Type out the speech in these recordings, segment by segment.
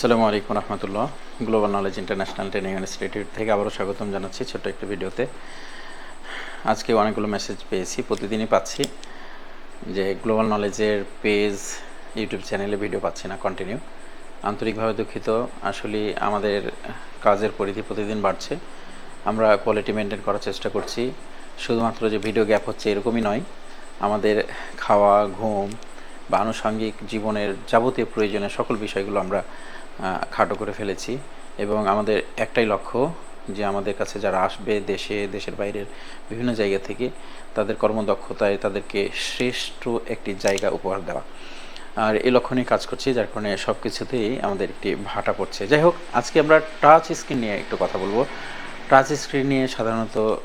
আসসালামু আলাইকুম রহমতুল্লাহ global knowledge international training institute থেকে আবারও স্বাগতম জানাচ্ছি ছোট্ট একটি ভিডিওতে। আজকে অনেকগুলো মেসেজ পেয়েছি, প্রতিদিনই পাচ্ছি যে গ্লোবাল নলেজের পেজ ইউটিউব চ্যানেলে ভিডিও পাচ্ছি না কন্টিনিউ আন্তরিকভাবে দুঃখিত, আসলে আমাদের কাজের পরিধি প্রতিদিন বাড়ছে। আমরা কোয়ালিটি মেনটেন করার চেষ্টা করছি, শুধুমাত্র যে ভিডিও গ্যাপ হচ্ছে এরকমই নয়, আমাদের খাওয়া, ঘুম বা আনুষঙ্গিক জীবনের যাবতীয় প্রয়োজনীয় সকল বিষয়গুলো আমরা খাটো করে ফেলেছি। এবং আমাদের একটাই লক্ষ্য যে আমাদের কাছে যারা আসবে দেশে, দেশের বাইরের বিভিন্ন জায়গা থেকে, তাদের কর্মদক্ষতায় তাদেরকে শ্রেষ্ঠ একটি জায়গা উপহার দেওয়া। আর এই লক্ষ্য নিয়ে কাজ করছি, যার কারণে সব কিছুতেই আমাদের একটি ভাটা পড়ছে। যাই হোক, আজকে আমরা টাচ স্ক্রিন নিয়ে একটু কথা বলব। টাচ স্ক্রিন নিয়ে সাধারণত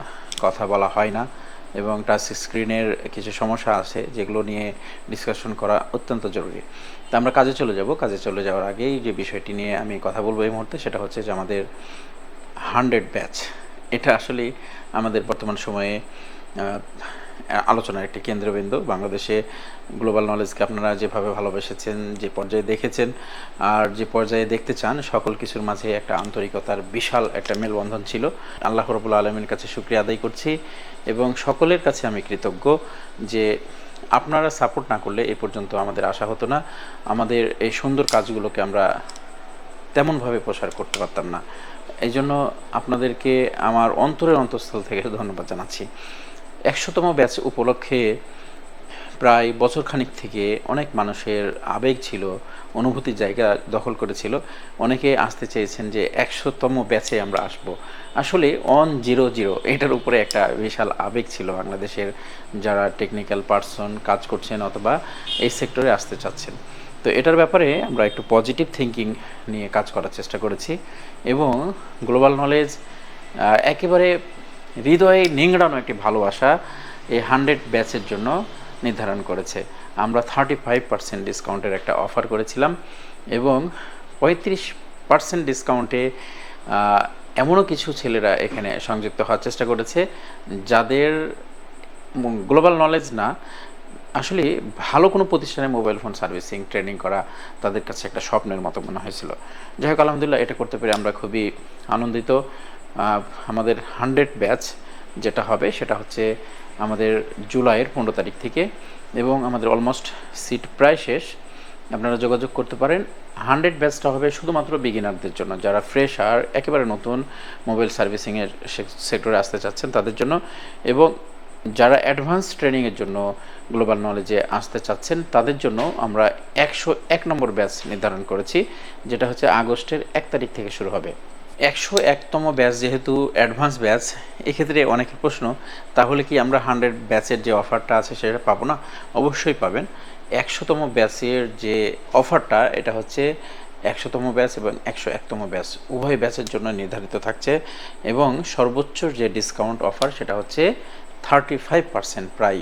কথা বলা হয় না। এবং টাচ স্ক্রিনের কিছু সমস্যা আছে যেগুলো নিয়ে ডিসকাশন করা অত্যন্ত জরুরি। তা আমরা কাজে চলে যাব। কাজে চলে যাওয়ার আগেই যে বিষয়টি নিয়ে আমি কথা বলব এই মুহূর্তে সেটা হচ্ছে যে আমাদের হান্ড্রেড ব্যাচ এটা আসলে আমাদের বর্তমান সময়ে আলোচনার একটি কেন্দ্রবিন্দু। বাংলাদেশে গ্লোবাল নলেজকে আপনারা যেভাবে ভালোবেসেছেন, যে পর্যায়ে দেখেছেন আর যে পর্যায়ে দেখতে চান, সকল কিছুর মাঝে একটা আন্তরিকতার বিশাল একটা মেলবন্ধন ছিল। আল্লাহ রবুল্লা আলমীর কাছে শুক্রিয়া আদায় করছি এবং সকলের কাছে আমি কৃতজ্ঞ যে আপনারা সাপোর্ট না করলে এ পর্যন্ত আমাদের আশা হতো না। আমাদের এই সুন্দর কাজগুলোকে আমরা তেমনভাবে প্রসার করতে পারতাম না। এই জন্য আপনাদেরকে আমার অন্তরের অন্তঃস্থল থেকে ধন্যবাদ জানাচ্ছি। একশোতম ব্যাচ উপলক্ষে প্রায় বছরখানিক থেকে অনেক মানুষের আবেগ ছিল, অনুভূতির জায়গা দখল করেছিল। অনেকে আসতে চেয়েছেন যে একশোতম ব্যাচে আমরা আসব। আসলে অন জিরো জিরো এটার উপরে একটা বিশাল আবেগ ছিল বাংলাদেশের যারা টেকনিক্যাল পার্সন কাজ করছেন অথবা এই সেক্টরে আসতে চাচ্ছেন। তো এটার ব্যাপারে আমরা একটু পজিটিভ থিঙ্কিং নিয়ে কাজ করার চেষ্টা করেছি এবং গ্লোবাল নলেজ একেবারে হৃদয়ে নিংড়ানো একটি ভালোবাসা এই হান্ড্রেড ব্যাচের জন্য নির্ধারণ করেছে। আমরা থার্টি ফাইভ পার্সেন্ট ডিসকাউন্টের একটা অফার করেছিলাম এবং পঁয়ত্রিশ পার্সেন্ট ডিসকাউন্টে এমনও কিছু ছেলেরা এখানে সংযুক্ত হওয়ার চেষ্টা করেছে যাদের গ্লোবাল নলেজ না। আসলে ভালো কোনো প্রতিষ্ঠানে মোবাইল ফোন সার্ভিসিং ট্রেনিং করা তাদের কাছে একটা স্বপ্নের মতো মনে হয়েছিল। যাই হোক, আলহামদুলিল্লাহ এটা করতে পেরে আমরা খুবই আনন্দিত। আমাদের হান্ড্রেড ব্যাচ যেটা হবে, সেটা হচ্ছে আমাদের জুলাইয়ের পনেরো তারিখ থেকে এবং আমাদের অলমোস্ট সিট প্রায় শেষ। আপনারা যোগাযোগ করতে পারেন। হান্ড্রেড ব্যাচটা হবে শুধুমাত্র বিগিনারদের জন্য। যারা ফ্রেশ আর একেবারে নতুন মোবাইল সার্ভিসিংয়ের সেক্টরে আসতে চাচ্ছেন, তাদের জন্য। এবং যারা অ্যাডভান্স ট্রেনিংয়ের জন্য গ্লোবাল নলেজে আসতে চাচ্ছেন, তাদের জন্য আমরা একশো এক নম্বর ব্যাচ নির্ধারণ করেছি, যেটা হচ্ছে আগস্টের এক তারিখ থেকে শুরু হবে। একশো একতম ব্যাচ যেহেতু অ্যাডভান্স ব্যাচ এক্ষেত্রে অনেকের প্রশ্ন, তাহলে কি আমরা হান্ড্রেড ব্যাচের যে অফারটা আছে সেটা পাবো না? অবশ্যই পাবেন। একশোতম ব্যাচের যে অফারটা এটা হচ্ছে একশোতম ব্যাচ এবং একশো একতম ব্যাচ উভয় ব্যাচের জন্য নির্ধারিত থাকছে এবং সর্বোচ্চ যে ডিসকাউন্ট অফার সেটা হচ্ছে থার্টি ফাইভ পার্সেন্ট প্রায়।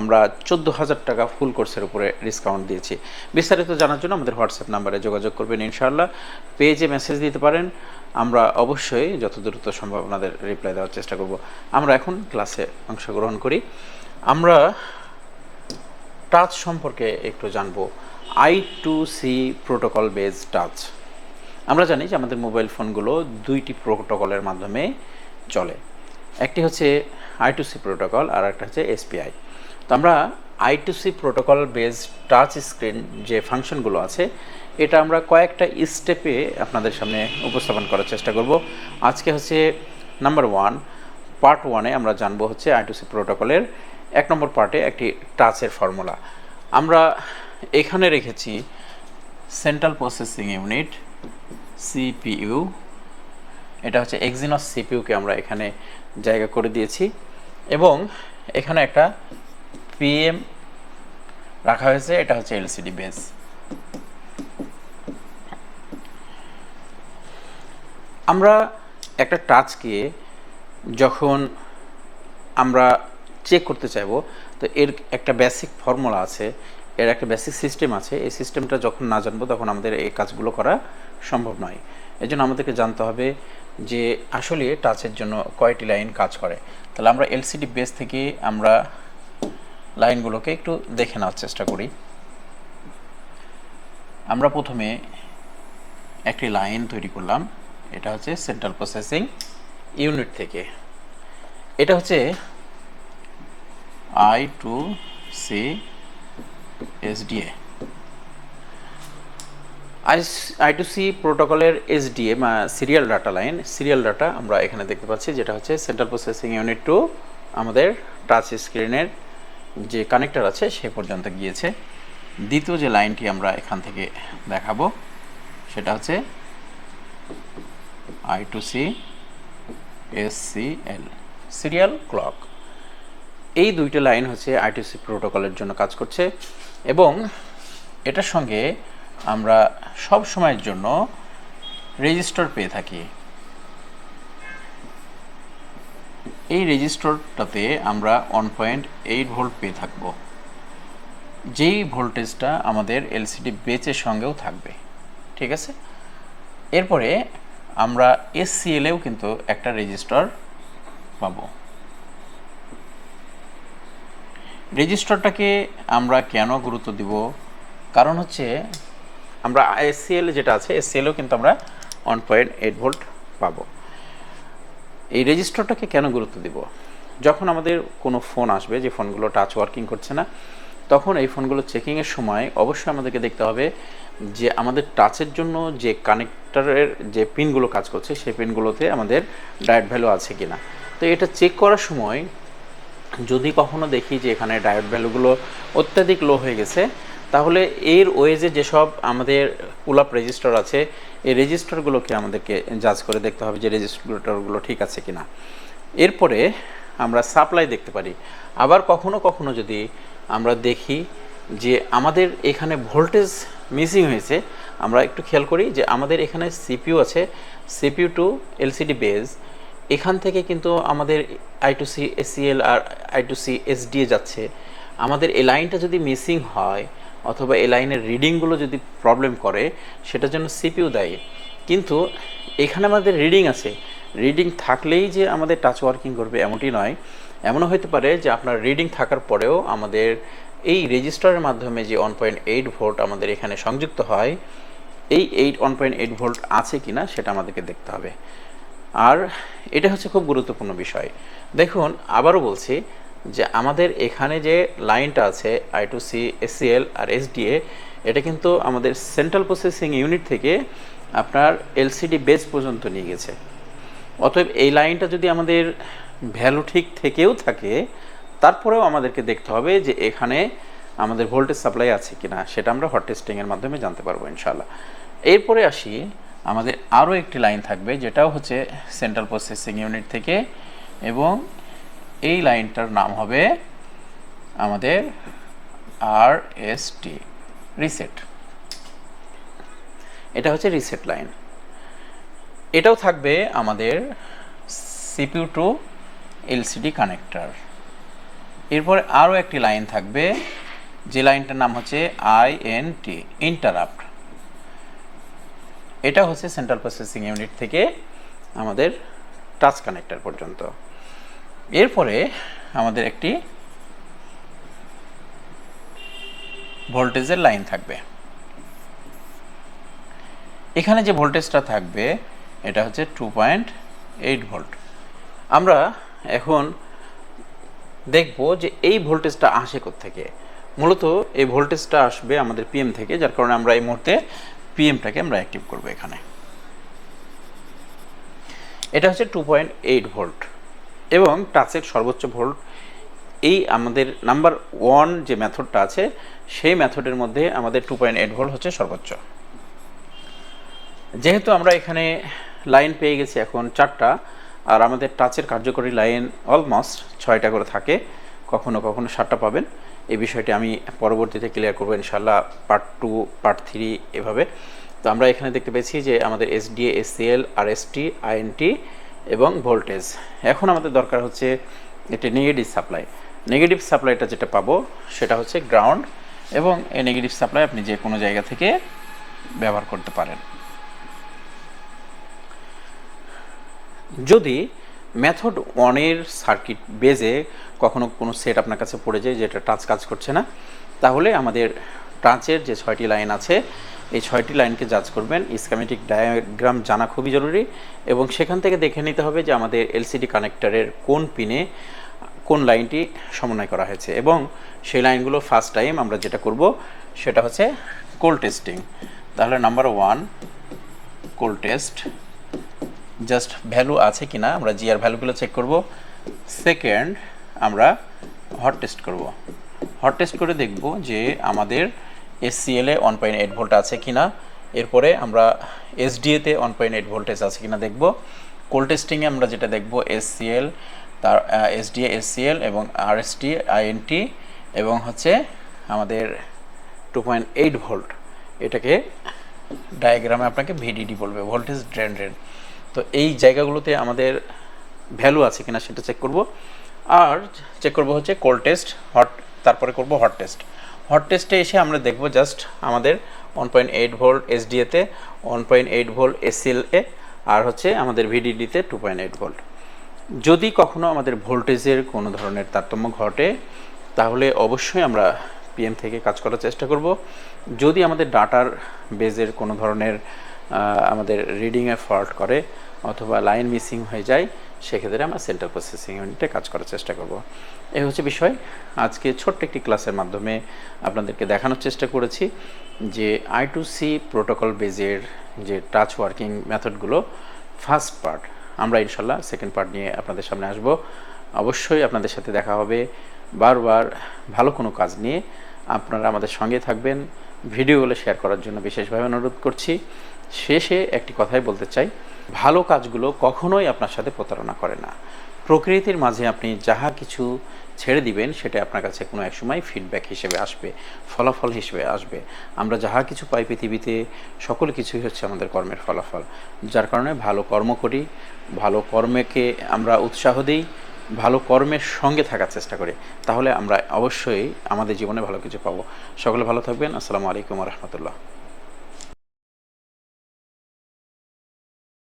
আমরা চোদ্দ হাজার টাকা ফুল কোর্সের উপরে ডিসকাউন্ট দিয়েছি। বিস্তারিত জানার জন্য আমাদের হোয়াটসঅ্যাপ নাম্বারে যোগাযোগ করবেন ইনশাআল্লাহ। পেজে মেসেজ দিতে পারেন। আমরা অবশ্যই যত দ্রুত সম্ভব আপনাদের রিপ্লাই দেওয়ার চেষ্টা করব। আমরা এখন ক্লাসে অংশগ্রহণ করি। আমরা টাচ সম্পর্কে একটু জানব। I two C protocol base touch আমরা জানি যে আমাদের মোবাইল ফোনগুলো দুইটি প্রোটোকলের মাধ্যমে চলে। একটি হচ্ছে আই টু সি প্রোটোকল আর একটা হচ্ছে এসপিআই তো আমরা I two C protocol base touch screen যে ফাংশনগুলো আছে, এটা আমরা কয়েকটা স্টেপে আপনাদের সামনে উপস্থাপন করার চেষ্টা করব। আজকে হচ্ছে নাম্বার ওয়ান পার্ট ওয়ানে আমরা জানব হচ্ছে আই টু সি প্রোটোকলের এক নম্বর পার্টে একটি টাচের ফর্মুলা আমরা এখানে রেখেছি সেন্ট্রাল প্রসেসিং ইউনিট সিপিইউ এটা হচ্ছে এক্সিনস সিপিইউকে আমরা এখানে জায়গা করে দিয়েছি। এবং এখানে একটা পিএম রাখা হয়েছে, এটা হচ্ছে এলসিডি বেস আমরা একটা টাচকে যখন আমরা চেক করতে চাইব, তো এর একটা বেসিক ফর্মুলা আছে, এর একটা বেসিক সিস্টেম আছে। এই সিস্টেমটা যখন না জানব, তখন আমাদের এই কাজগুলো করা সম্ভব নয়। এই জন্য আমাদেরকে জানতে হবে যে আসলে টাচের জন্য কয়টি লাইন কাজ করে। তাহলে আমরা এলসিডি বেস থেকে আমরা লাইনগুলোকে একটু দেখে নেওয়ার চেষ্টা করি। আমরা প্রথমে একটি লাইন তৈরি করলাম। এটা হচ্ছে সেন্ট্রাল প্রসেসিং ইউনিট থেকে। এটা হচ্ছে I two C SDA I two C প্রোটোকলের SDA serial data line serial data আমরা এখানে দেখতে পাচ্ছি, যেটা হচ্ছে সেন্ট্রাল প্রসেসিং ইউনিট টু আমাদের টাচ স্ক্রিনের যে কানেক্টর আছে, সে পর্যন্ত গিয়েছে। দ্বিতীয় যে লাইনটি আমরা এখান থেকে দেখাবো, সেটা হচ্ছে I two C S C L serial clock এই দুইটা লাইন হচ্ছে আইটিসি প্রোটোকলের জন্য কাজ করছে এবং এটার সঙ্গে আমরা সব সময়ের জন্য রেজিস্টার পেয়ে থাকি। এই রেজিস্টারটাতে আমরা ওয়ান পয়েন্ট এইট ভোল্ট পেয়ে থাকব। যেই ভোল্টেজটা আমাদের এলসিডি বেচের সঙ্গেও থাকবে, ঠিক আছে? এরপরে আমরা এসসিএলেও কিন্তু একটা রেজিস্টার পাবো। রেজিস্টারটাকে আমরা কেন গুরুত্ব দিব? কারণ হচ্ছে আমরা এসসিএল যেটা আছে এসসিএলও কিন্তু আমরা ওয়ান পয়েন্ট এইট ভোল্ট পাবো। এই রেজিস্টারটাকে কেন গুরুত্ব দিব? যখন আমাদের কোনো ফোন আসবে, যে ফোনগুলো টাচ ওয়ার্কিং করছে না, তখন এই ফোনগুলো চেকিংয়ের সময় অবশ্যই আমাদেরকে দেখতে হবে যে আমাদের টাচের জন্য যে কানেক্টারের যে পিনগুলো কাজ করছে, সেই পিনগুলোতে আমাদের ডায়েট ভ্যালু আছে কিনা। তো এটা চেক করার সময় যদি কখনো দেখি যে এখানে ডায়েট ভ্যালুগুলো অত্যাধিক লো হয়ে গেছে তাহলে এর ওয়েজে যেসব আমাদের পুল আপ রেজিস্টার আছে, এই রেজিস্টারগুলোকে আমাদেরকে জাজ করে দেখতে হবে যে রেজিস্টারগুলো ঠিক আছে কিনা। এরপরে আমরা সাপ্লাই দেখতে পারি। আবার কখনো কখনো যদি আমরা দেখি যে আমাদের এখানে ভোল্টেজ মিসিং হয়েছে, আমরা একটু খেয়াল করি যে আমাদের এখানে সিপিইউ আছে সিপিইউ টু এলসিডি বেজ এখান থেকে কিন্তু আমাদের আই টু সি এসিএল আর আই টু সি এসডিএ যাচ্ছে। আমাদের এই লাইনটা যদি মিসিং হয় অথবা এই লাইনের রিডিংগুলো যদি প্রবলেম করে, সেটার জন্য সিপিইউ দেয়। কিন্তু এখানে আমাদের রিডিং আছে। রিডিং থাকলেই যে আমাদের টাচ ওয়ার্কিং করবে এমনটি নয়। এমনও হতে পারে যে আপনার রিডিং থাকার পরেও আমাদের এই রেজিস্টারের মাধ্যমে যে ওয়ান পয়েন্ট এইট ভোল্ট আমাদের এখানে সংযুক্ত হয়, এই eight one point eight volt আছে কি না সেটা আমাদেরকে দেখতে হবে। আর এটা হচ্ছে খুব গুরুত্বপূর্ণ বিষয়। দেখুন, আবারও বলছি যে আমাদের এখানে যে লাইনটা আছে আই টু সি এসসিএল আর এসডিএ এটা কিন্তু আমাদের সেন্ট্রাল প্রসেসিং ইউনিট থেকে আপনার এলসিডি বেস পর্যন্ত নিয়ে গেছে। অতএব এই লাইনটা যদি আমাদের ভ্যালু ঠিক থেকেও থাকে, তারপরেও আমাদেরকে দেখতে হবে যে এখানে আমাদের ভোল্টেজ সাপ্লাই আছে কি না সেটা আমরা হট টেস্টিংয়ের মাধ্যমে জানতে পারব ইনশাল্লাহ এরপরে আসি, আমাদের আরও একটি লাইন থাকবে, যেটাও হচ্ছে সেন্ট্রাল প্রসেসিং ইউনিট থেকে এবং এই লাইনটার নাম হবে আমাদের আর এস টি রিসেট এটা হচ্ছে রিসেট লাইন এটাও থাকবে আমাদের সিপিউ টু এলসিডি কানেক্টার এরপরে আরও একটি লাইন থাকবে, যে লাইনটার নাম হচ্ছে আইএনটি ইন্টারাপ্ট এটা হচ্ছে সেন্ট্রাল প্রসেসিং ইউনিট থেকে আমাদের টাচ কানেক্টর পর্যন্ত। এরপরে আমাদের একটি ভোল্টেজের লাইন থাকবে। এখানে যে ভোল্টেজটা থাকবে, এটা হচ্ছে টু পয়েন্ট এইট ভোল্ট আমরা এখন দেখব যে এই ভোল্টেজটা আসে থেকে মূলত এই ভোল্টেজটা আসবে আমাদের পিএম থেকে, যার কারণে আমরা এই মুহূর্তে পিএমটাকে আমরা অ্যাক্টিভ করব এখানে। এটা হচ্ছে টু পয়েন্ট এইট ভোল্ট এবং টাচের সর্বোচ্চ ভোল্ট, এই আমাদের নাম্বার ওয়ান যে মেথডটা আছে, সেই মেথডের মধ্যে আমাদের টু পয়েন্ট এইট ভোল্ট হচ্ছে সর্বোচ্চ। যেহেতু আমরা এখানে লাইন পেয়ে গেছি এখন চারটা, আর আমাদের টাচের কার্যকরী লাইন অলমোস্ট ছয়টা করে থাকে, কখনো কখনো সাতটা পাবেন। এই বিষয়টি আমি পরবর্তীতে ক্লিয়ার করব ইনশাল্লাহ পার্ট টু, পার্ট থ্রি এভাবে। তো আমরা এখানে দেখতে পেয়েছি যে আমাদের এসডিএ এসসিএল আর এসটি আইএনটি এবং ভোল্টেজ এখন আমাদের দরকার হচ্ছে একটি নেগেটিভ সাপ্লাই নেগেটিভ সাপ্লাইটা যেটা পাবো, সেটা হচ্ছে গ্রাউন্ড এবং এই নেগেটিভ সাপ্লাই আপনি যে কোনো জায়গা থেকে ব্যবহার করতে পারেন। যদি মেথড ওয়ানের সার্কিট বেজে কখনো কোনো সেট আপনার কাছে পড়ে যায় যেটা টাচ কাজ করছে না, তাহলে আমাদের টাচের যে ছয়টি লাইন আছে এই ছয়টি লাইনকে জাজ করবেন। স্ক্যামেটিক ডায়াগ্রাম জানা খুবই জরুরি এবং সেখান থেকে দেখে নিতে হবে যে আমাদের এলসিডি কানেক্টরের কোন পিনে কোন লাইনটি সমন্বয় করা হয়েছে এবং সেই লাইনগুলো ফার্স্ট টাইম আমরা যেটা করব সেটা হচ্ছে কোল টেস্টিং তাহলে number one cold test just value আছে কিনা আমরা জিআর ভ্যালুগুলো চেক করব। সেকেন্ড আমরা হট টেস্ট করব। হট টেস্ট করে দেখব যে আমাদের SCL one point eight volt আছে কিনা, এরপরে আমরা এসডিএতে ওয়ান পয়েন্ট এইট ভোল্টেজ আছে কিনা দেখব। কোল টেস্টিংয়ে আমরা যেটা দেখব এসসিএল তার এসডিএ এসসিএল এবং আরএসটি আইএনটি এবং হচ্ছে আমাদের টু পয়েন্ট এইট ভোল্ট এটাকে ডায়াগ্রামে আপনাকে ভিডিডি বলবে ভোল্টেজ ড্রেন ড্রেন তো এই জায়গাগুলোতে আমাদের ভ্যালু আছে কিনা সেটা চেক করব। আর চেক করব হচ্ছে কোল্ড টেস্ট হট তারপরে করব হট টেস্ট হট টেস্টে এসে আমরা দেখব জাস্ট আমাদের one point eight volt এসডিএতে one point eight volt SL এ আর হচ্ছে আমাদের ভিডিডিতে টু পয়েন্ট এইট ভোল্ট যদি কখনো আমাদের ভোল্টেজের কোনো ধরনের তারতম্য ঘটে, তাহলে অবশ্যই আমরা পিএম থেকে কাজ করার চেষ্টা করব। যদি আমাদের ডাটার বেজের কোনো ধরনের আমাদের রিডিংয়ে ফল্ট করে অথবা লাইন মিসিং হয়ে যায় সেক্ষেত্রে আমরা সেন্ট্রাল প্রসেসিং ইউনিটে কাজ করার চেষ্টা করব। এই হচ্ছে বিষয়। আজকে ছোট্ট একটি ক্লাসের মাধ্যমে আপনাদেরকে দেখানোর চেষ্টা করেছি যে আই টু সি প্রোটোকল বেজের যে টাচ ওয়ার্কিং মেথডগুলো ফার্স্ট পার্ট আমরা ইনশাল্লাহ সেকেন্ড পার্ট নিয়ে আপনাদের সামনে আসব। অবশ্যই আপনাদের সাথে দেখা হবে। বারবার ভালো কোনো কাজ নিয়ে আপনারা আমাদের সঙ্গে থাকবেন। ভিডিওগুলো শেয়ার করার জন্য বিশেষভাবে অনুরোধ করছি। শেষে একটি কথাই বলতে চাই। ভালো কাজগুলো কখনোই আপনার সাথে প্রতারণা করে না। প্রকৃতির মাঝে আপনি যাহা কিছু ছেড়ে দিবেন, সেটা আপনার কাছে কোনো এক সময় ফিডব্যাক হিসেবে আসবে, ফলাফল হিসেবে আসবে। আমরা যাহা কিছু পাই পৃথিবীতে, সকল কিছুই হচ্ছে আমাদের কর্মের ফলাফল। যার কারণে ভালো কর্ম করি, ভালো কর্মকে আমরা উৎসাহ দিই, ভালো কর্মের সঙ্গে থাকার চেষ্টা করি। তাহলে আমরা অবশ্যই আমাদের জীবনে ভালো কিছু পাবো। সকলে ভালো থাকবেন। আসসালামু আলাইকুম রহমতুল্লাহ।